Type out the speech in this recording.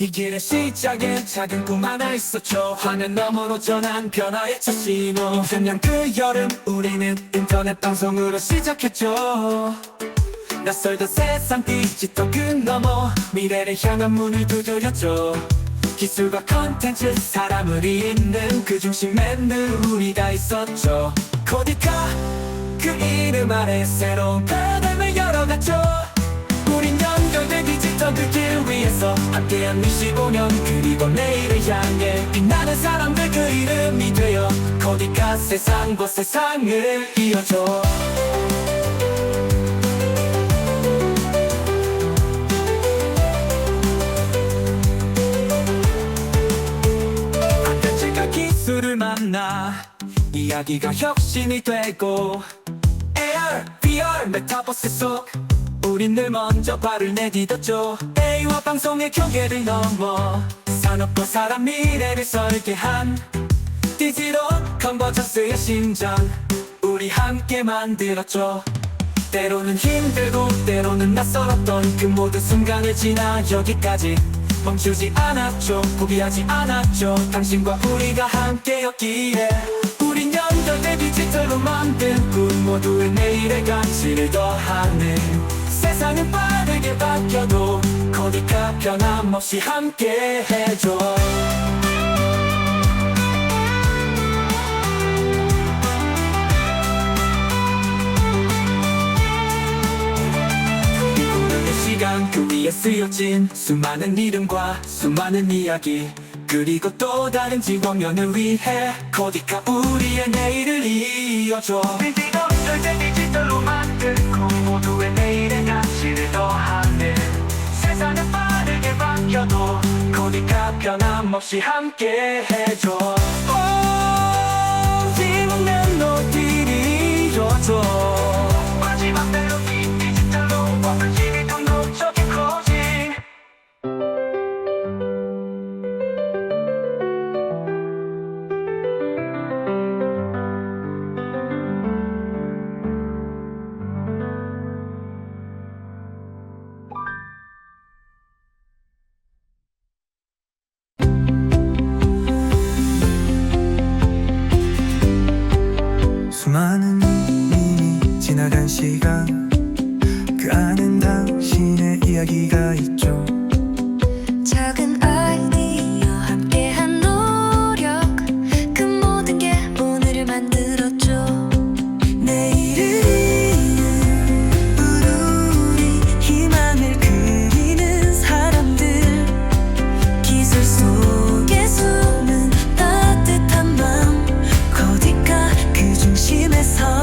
이 길의 시작엔 작은 꿈 하나 있었죠. 화면 너머로 전한 변화의 첫 신호. 분명 그 여름 우리는 인터넷 방송으로 시작했죠. 낯설던 세상 디지털 끈 넘어 미래를 향한 문을 두드렸죠. 기술과 컨텐츠 사람을 잇는 그 중심에 늘 우리가 있었죠. 코디카 그 이름 아래 새로운 패덤을 열어갔죠 길 위에서 함께한 25년 그리고 내일을 향해 빛나는 사람들 그 이름이 되어 코디카 세상과 세상을 이어줘. 컨텐츠가 기술을 만나 이야기가 혁신이 되고 AR, VR, 메타버스 속 우린 늘 먼저 발을 내딛었죠. A와 방송의 경계를 넘어 산업과 사람 미래를 설계 한 디지털 컨버전스의 심장 우리 함께 만들었죠. 때로는 힘들고 때로는 낯설었던 그 모든 순간을 지나 여기까지 멈추지 않았죠. 포기하지 않았죠. 당신과 우리가 함께였기에 우린 연결된 디지털로 만든 꿈 모두의 내일의 가치를 더하는 세상은 빠르게 바뀌어도 코디카 변함없이 함께 해줘. 그 위에 쓰여진 수많은 이름과 수많은 이야기 그리고 또 다른 직원면을 위해 코디카 우리의 내일을 이어줘. 빌딩 업절된 디지털로 만들고 모두의 내일의 가치를 더하는 세상은 빠르게 바뀌어도 코디카 변함없이 함께 해줘. 오, 지목된 노트를 이어줘 마지막 디지털로 많은 이미 지나간 시간. 그 안엔 당신의 이야기가 있죠 세상